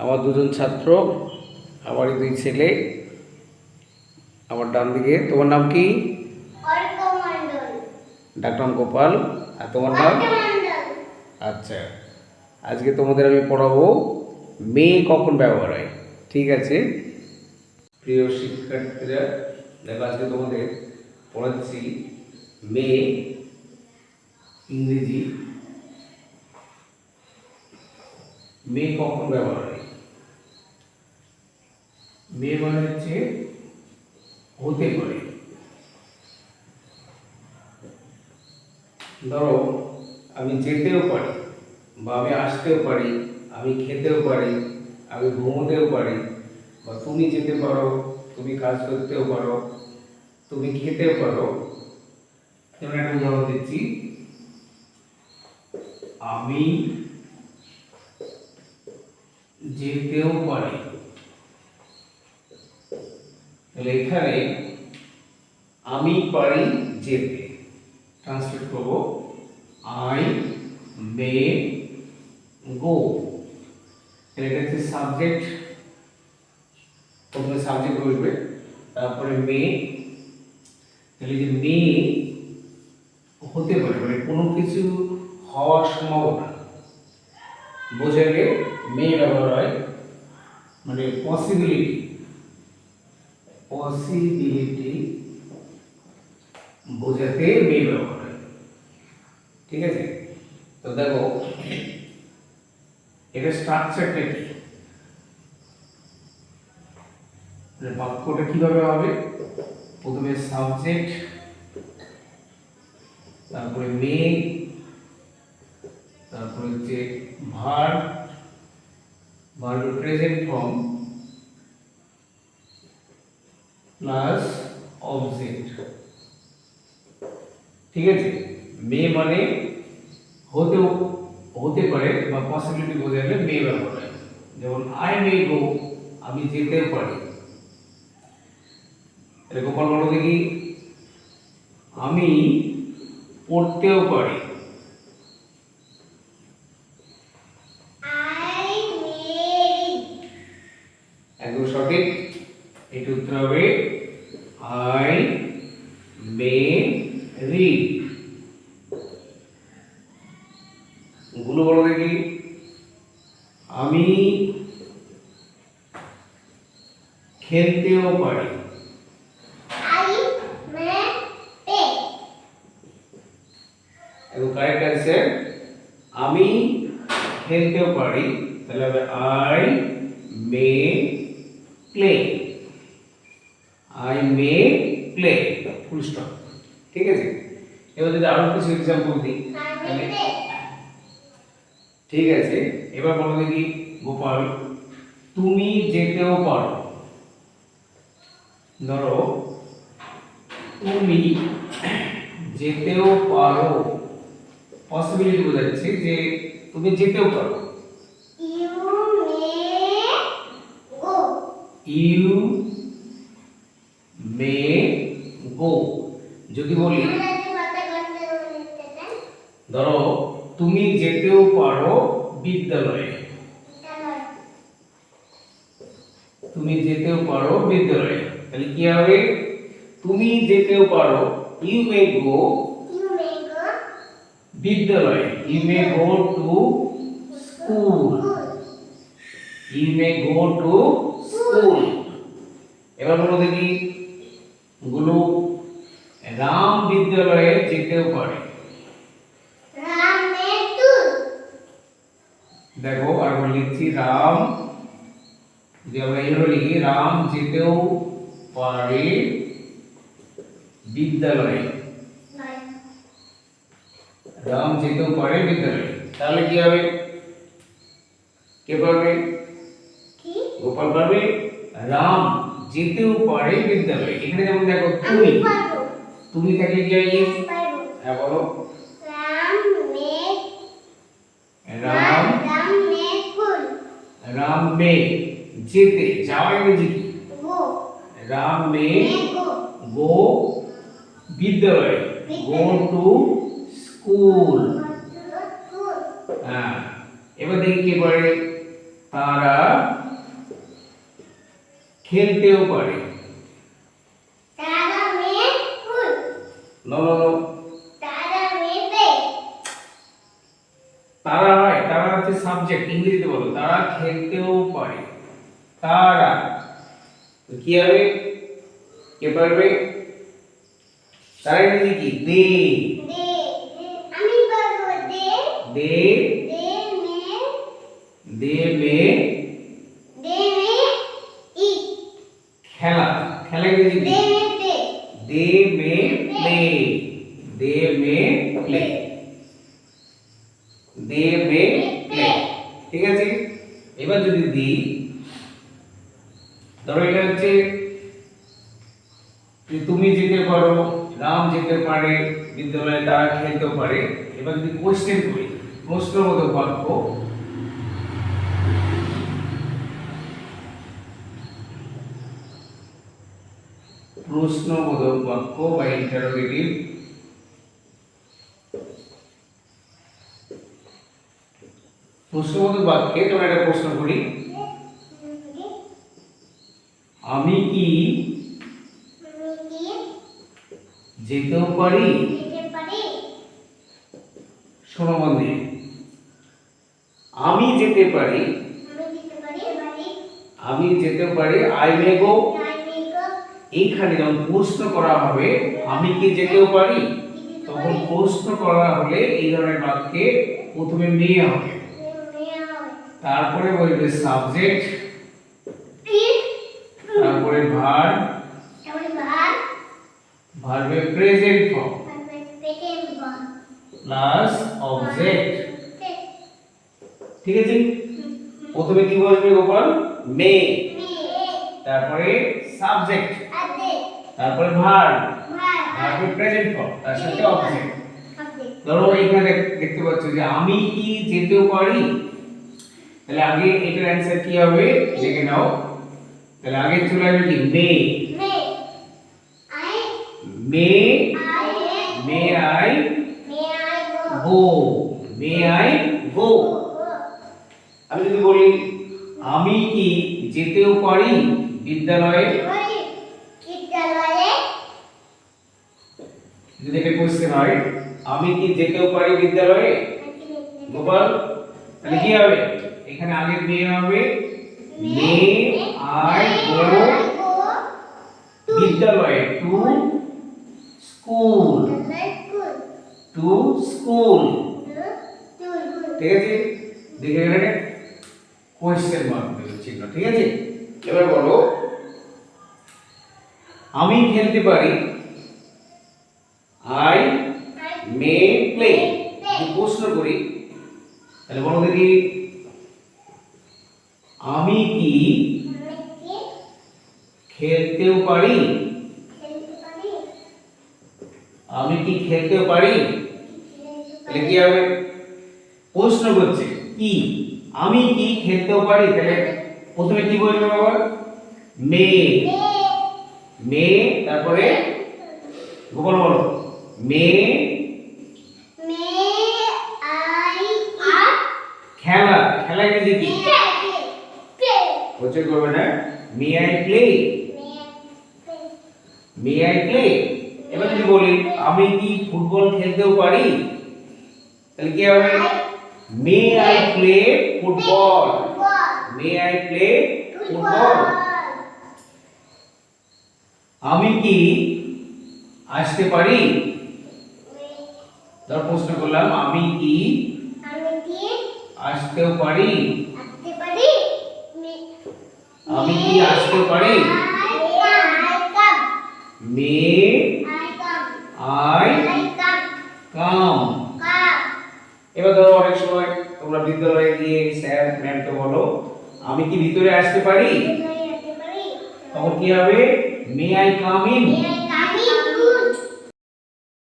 আমার দুজন ছাত্র আমারই দুই ছেলে আমার ডান দিকে। তোমার নাম কি? ডাক্তার গোপাল। আর তোমার নাম? আচ্ছা আজকে তোমাদের আমি পড়াবো মেয়ে কখন ব্যবহার হয়। ঠিক আছে? প্রিয় শিক্ষার্থীরা দেখো আজকে তোমাদের পড়াচ্ছি মেয়ে ইংরেজি। মেয়ে কখন ব্যবহার মেয়ে মানে হচ্ছে হতে পারে। ধরো, আমি যেতেও পারি বা আমি আসতেও পারি, আমি খেতেও পারি, আমি ঘুমোতেও পারি বা তুমি যেতে পারো, তুমি কাজ করতেও পারো, তুমি খেতেও পারো। যেমন একটা উদাহরণ দিচ্ছি, আমি যেতেও পারি তাহলে এখানে আমি পারি যেতে ট্রান্সলেট করব আই মে গো তাহলে এটা হচ্ছে সাবজেক্ট প্রথমে সাবজেক্ট বসবে, তারপরে মে তাহলে যে মে হতে পারে মানে কোনো কিছু হওয়ার সম্ভাবনা। বোঝালে মে ব্যবহার হয় মানে পসিবিলিটি পসিবিলিটি বোঝাতে মে ব্যবহার হয়। ঠিক আছে? তো দেখো এটা স্ট্রাকচারটা কি? মানে বাক্যটা কীভাবে হবে? প্রথমে সাবজেক্ট তারপরে মে তারপরে হচ্ছে ভার verb present form plus object ঠিক আছে? মে মানে হতেও হতে পারে বা পসিবিলিটি বোঝালে মে ব্যবহার হয়। যেমন আই মে গো আমি যেতেও পারি। এরকম বলো বলো দেখি। আমি পড়তেও পারি আই মেরি একদম সঠিক এটি উত্তর হবে আই মে রিড গুলো বলো দেখি আমি খেলতেও পারি আই মে পে এবং কারেক্ট অ্যান্সার আমি খেলতেও পারি তাহলে হবে I may play I may play full stop ঠিক আছে এবার যদি আরও কিছু এক্সাম্পল দিই আই মে তাহলে পে ঠিক আছে? এবার বলো দেখি, গোপাল, তুমি যেতেও পারো। ধরো, তুমি যেতেও পারো। পসিবিলিটি বোঝাচ্ছে যে তুমি যেতেও পারো। ইউ মে গো যদি বলি, ধরো তুমি যেতেও পারো বিদ্যালয়ে। তুমি যেতেও পারো বিদ্যালয়ে। তাহলে কি হবে? তুমি যেতেও পারো ইউ মে গো বিদ্যালয়ে। You may go to school you may go to school এবার বলো দেখি, গুলো, রাম বিদ্যালয়ে যেতেও পারে রাম মে টুল দেখো আর লিখছি রাম যদি আমরা এইভাবে লিখি রাম যেতেও পারে বিদ্যালয়ে। রাম যেতেও পারে বিদ্যালয়ে। তাহলে কি হবে? কে পারবে? গোপাল পারবে? রাম যেতেও পারে বিদ্যালয়ে। এখানে যেমন দেখো তুমি। তুমি থাকলে কি হয় হ্যাঁ বলো রাম মে রাম রাম মে ফুল রাম যেতে যাওয়া ইংরেজি কি? রাম মে গো। বিদ্যালয় গো টু স্কুল। হ্যাঁ এবার দেখি কে পারে তারা খেলতেও পারে। তারা মেয়ে ফুল নো নো নো তারা মেয়ে পে তারা হয় তারা হচ্ছে সাবজেক্ট ইংরেজিতে বলো তারা খেলতেও পারে। তারা। তো কি হবে? কে পারবে? তারা ইংরেজি কি? দে। দে দে আমি বলব দে। দে। দে মেয়ে দে মে দে মেয়ে ই খেলা খেলা ইংরেজি কি দে মেয়ে play they may play they may play they may play ঠিক আছে? এবার যদি দিই, ধরো এটা হচ্ছে তুমি যেতে পারো, রাম যেতে পারে, বিদ্যালয়ে তারা খেলতেও পারে। এবার যদি কোশ্চেন করি প্রশ্ন মতো বাক্য প্রশ্নবোধক বাক্য বা ইন্টারোগেটিভ প্রশ্নবোধক বাক্যে তোমরা একটা প্রশ্ন করি। আমি কি যেতেও পারি? শোনো মন দিয়ে। আমি যেতে পারি? আমি যেতে পারি আই মে গো এইখানে যখন প্রশ্ন করা হবে, আমি কি যেতেও পারি? তখন প্রশ্ন করা হলে এই ধরনের বাক্যে প্রথমে মেয়ে হবে। তারপরে বলবে সাবজেক্ট, তারপরে ভার্বে প্রেজেন্ট ফর্ম, প্লাস অবজেক্ট। ঠিক আছে? প্রথমে কি বসবে গোপাল? মে। তারপরে সাবজেক্ট, তারপরে ভার ভাত ভার্বে প্রেজেন্ট ফর্ম, তার সাথে অবজেক্ট। ধরো এখানে দেখতে পাচ্ছ যে আমি কি যেতেও পারি? তাহলে আগে এটার অ্যান্সার কি হবে? দেখে নাও। তাহলে আগে চলে আসবে কি? May. May. I. May. I. May I may I go. Go. May I go. আমি যদি বলি আমি কি যেতেও পারি বিদ্যালয়ে? বলি বিদ্যালয়ে? যদি এটা কোশ্চেন হয় আমি কি যেতেও পারি বিদ্যালয়ে? গোপাল তাহলে কি হবে? এখানে আগে মে হবে মে আই গো বিদ্যালয়ে। টু স্কুল টু স্কুল ঠিক আছে? দেখে এখানে কোয়েশ্চেন মার্ক চিহ্ন ঠিক আছে? এবার বলো আমি খেলতে পারি? আই মে প্লে প্রশ্ন করি তাহলে বলো দেখি আমি কি খেলতেও পারি? আমি কি খেলতেও পারি? তাহলে কি হবে প্রশ্ন করছে? কি? আমি কি খেলতেও পারি? তাহলে প্রথমে কি বলবে বাবা? মে। মে তারপরে গোপাল বলো। মে। খেলা। খেলা কি? প্রচুর করবে না? May I play. May I play এবার যদি বলি আমি কি ফুটবল খেলতেও পারি? তাহলে কি হবে? May I play football may I play football আমি কি আসতে পারি? ধর প্রশ্ন করলাম আমি কি আসতেও পারি? পারি? আমি কি আসতে পারি? May I come. এবার ধরো অনেক সময় তোমরা বিদ্যালয়ে গিয়ে স্যার ম্যামকে বলো আমি কি ভিতরে আসতে পারি? তখন কি হবে? May I come in